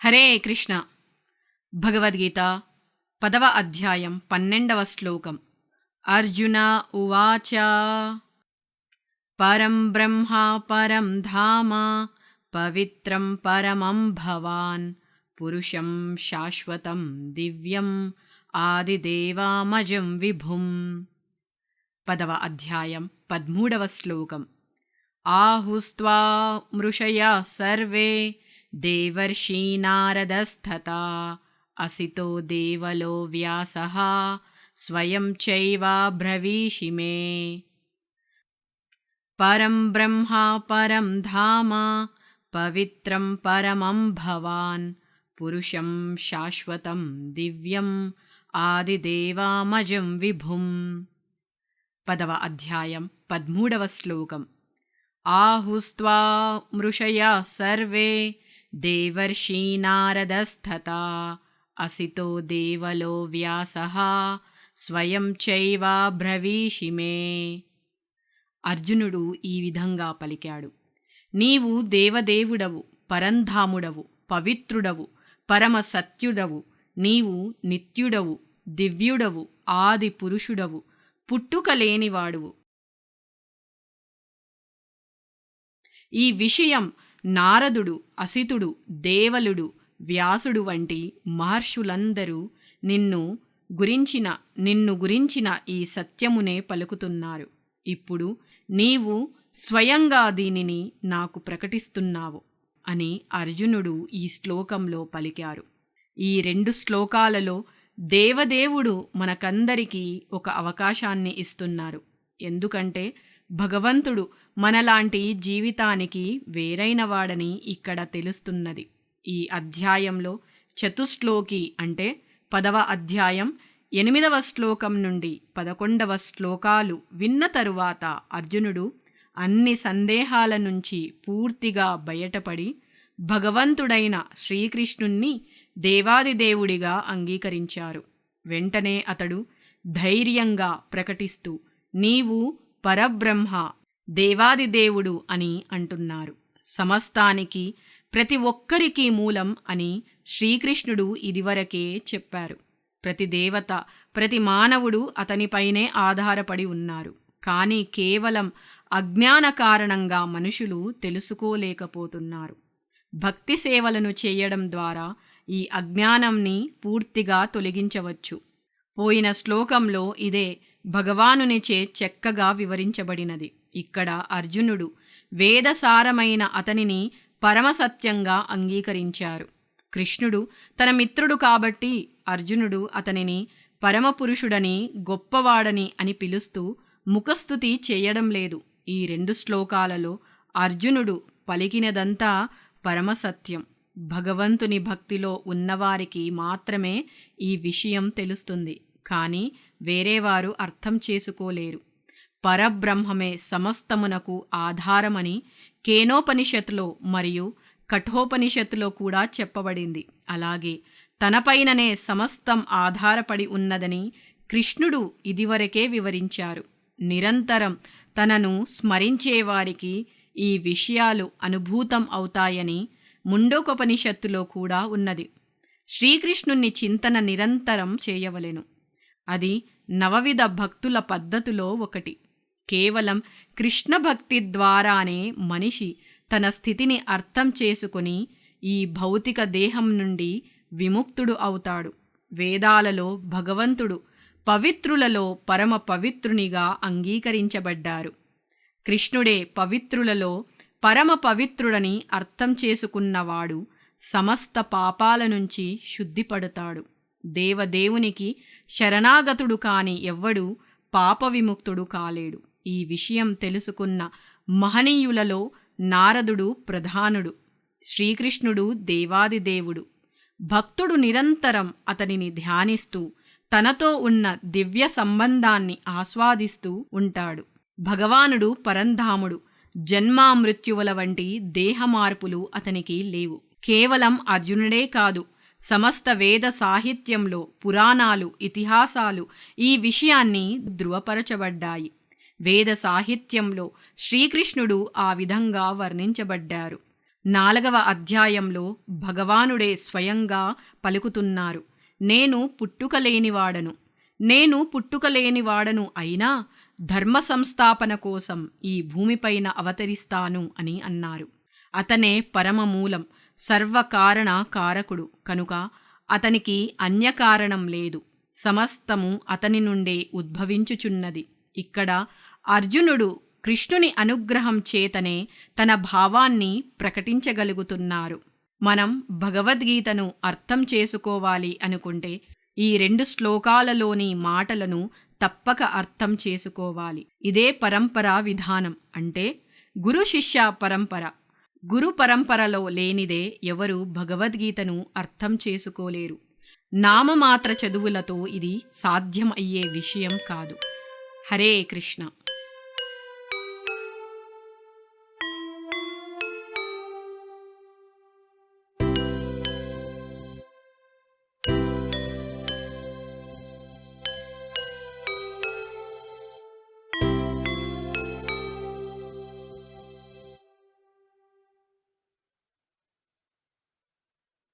హరే కృష్ణ భగవద్గీత పదవ అధ్యాయం పన్నెండవ శ్లోకం అర్జున ఉవాచ పరం బ్రహ్మ పరం ధామ పవిత్రం పరమం భవాన్ పురుషం శాశ్వతం దివ్యం ఆదిదేవామజం విభుం పదవ అధ్యాయం పద్మూడవ శ్లోకం ఆహుస్త్వా మృషయ సర్వే देवर्षीनारदस्तथा असितो देवलो व्यासः स्वयं चैवाब्रवीषि मे। परं ब्रह्मा परं धाम पवित्रं परमं भवान् पुरुषं शाश्वतं दिव्यम् आदिदेवामजं विभुम्। पदव अध्यायं पद्मूढवश्लोकम् आहु स्वा मृषय सर्वे దేవర్షీ నారదస్థత అసితో దేవలో వ్యాసః స్వయం చైవాబ్రవీషి మే అర్జునుడు ఈ విధంగా పలికాడు. నీవు దేవదేవుడవు పరంధాముడవు పవిత్రుడవు పరమ సత్యుడవు నీవు నిత్యుడవు దివ్యుడవు ఆది పురుషుడవు పుట్టుక లేనివాడువు ఈ విషయం నారదుడు అసితుడు దేవలుడు వ్యాసుడు వంటి మహర్షులందరూ నిన్ను గురించిన నిన్ను గురించిన ఈ సత్యమునే పలుకుతున్నారు. ఇప్పుడు నీవు స్వయంగా దీనిని నాకు ప్రకటిస్తున్నావు అని అర్జునుడు ఈ శ్లోకంలో పలికారు. ఈ రెండు శ్లోకాలలో దేవదేవుడు మనకందరికీ ఒక అవకాశాన్ని ఇస్తున్నారు. ఎందుకంటే భగవంతుడు మనలాంటి జీవితానికి వేరైనవాడని ఇక్కడ తెలుస్తున్నది. ఈ అధ్యాయంలో చతుశ్లోకి అంటే పదవ అధ్యాయం ఎనిమిదవ శ్లోకం నుండి పదకొండవ శ్లోకాలు విన్న తరువాత అర్జునుడు అన్ని సందేహాల నుంచి పూర్తిగా బయటపడి భగవంతుడైన శ్రీకృష్ణుణ్ణి దేవాదిదేవుడిగా అంగీకరించారు. వెంటనే అతడు ధైర్యంగా ప్రకటిస్తూ నీవు పరబ్రహ్మ దేవాదిదేవుడు అని అంటున్నారు. సమస్తానికి ప్రతి ఒక్కరికి మూలం అని శ్రీకృష్ణుడు ఇదివరకే చెప్పారు. ప్రతి దేవత ప్రతి మానవుడు అతనిపైనే ఆధారపడి ఉన్నారు. కానీ కేవలం అజ్ఞాన కారణంగా మనుషులు తెలుసుకోలేకపోతున్నారు. భక్తి సేవలను చేయడం ద్వారా ఈ అజ్ఞానంని పూర్తిగా తొలగించవచ్చు. పోయిన శ్లోకంలో ఇదే భగవానునిచే చక్కగా వివరించబడినది. ఇక్కడ అర్జునుడు వేదసారమైన అతనిని పరమసత్యంగా అంగీకరించారు. కృష్ణుడు తన మిత్రుడు కాబట్టి అర్జునుడు అతనిని పరమపురుషుడని గొప్పవాడని అని పిలుస్తూ ముఖస్థుతి చేయడం లేదు. ఈ రెండు శ్లోకాలలో అర్జునుడు పలికినదంతా పరమసత్యం. భగవంతుని భక్తిలో ఉన్నవారికి మాత్రమే ఈ విషయం తెలుస్తుంది. కానీ వేరేవారు అర్థం చేసుకోలేరు. పరబ్రహ్మమే సమస్తమునకు ఆధారమని కేనోపనిషత్తులో మరియు కఠోపనిషత్తులో కూడా చెప్పబడింది. అలాగే తనపైననే సమస్తం ఆధారపడి ఉన్నదని కృష్ణుడు ఇదివరకే వివరించారు. నిరంతరం తనను స్మరించేవారికి ఈ విషయాలు అనుభూతం అవుతాయని ముండోకోపనిషత్తులో కూడా ఉన్నది. శ్రీకృష్ణుని చింతన నిరంతరం చేయవలెను. అది నవవిధ భక్తుల పద్ధతిలో ఒకటి. కేవలం కృష్ణ భక్తి ద్వారానే మనిషి తన స్థితిని అర్థం చేసుకుని ఈ భౌతిక దేహం నుండి విముక్తుడు అవుతాడు. వేదాలలో భగవంతుడు పవిత్రులలో పరమ పవిత్రునిగా అంగీకరించబడ్డారు. కృష్ణుడే పవిత్రులలో పరమ పవిత్రుడని అర్థం చేసుకున్నవాడు సమస్త పాపాల నుంచి శుద్ధిపడతాడు. దేవదేవునికి శరణాగతుడు కాని ఎవ్వడు పాప విముక్తుడు కాలేడు. ఈ విషయం తెలుసుకున్న మహనీయులలో నారదుడు ప్రధానుడు శ్రీకృష్ణుడు దేవాదిదేవుడు. భక్తుడు నిరంతరం అతనిని ధ్యానిస్తూ తనతో ఉన్న దివ్య సంబంధాన్ని ఆస్వాదిస్తూ ఉంటాడు. భగవానుడు పరంధాముడు జన్మామృత్యువుల వంటి దేహ మార్పులు అతనికి లేవు. కేవలం అర్జునుడే కాదు సమస్త వేద సాహిత్యంలో పురాణాలు ఇతిహాసాలు ఈ విషయాన్ని ధృవపరచబడ్డాయి. వేద సాహిత్యంలో శ్రీకృష్ణుడు ఆ విధంగా వర్ణించబడ్డారు. నాలుగవ అధ్యాయంలో భగవానుడే స్వయంగా పలుకుతున్నారు. నేను పుట్టుకలేనివాడను. నేను పుట్టుకలేనివాడను అయినా ధర్మ సంస్థాపన కోసం ఈ భూమిపైన అవతరిస్తాను అని అన్నారు. అతనే పరమమూలం సర్వకారణ కారకుడు కనుక అతనికి అన్యకారణం లేదు. సమస్తము అతని నుండే ఉద్భవించుచున్నది. ఇక్కడ అర్జునుడు కృష్ణుని అనుగ్రహం చేతనే తన భావాన్ని ప్రకటించగలుగుతున్నారు. మనం భగవద్గీతను అర్థం చేసుకోవాలి అనుకుంటే ఈ రెండు శ్లోకాలలోని మాటలను తప్పక అర్థం చేసుకోవాలి. ఇదే పరంపరా విధానం. అంటే గురు శిష్య పరంపర. గురు పరంపరలో లేనిదే ఎవరు భగవద్గీతను అర్థం చేసుకోలేరు. నామమాత్ర చదువులతో ఇది సాధ్యం అయ్యే విషయం కాదు. హరే కృష్ణ.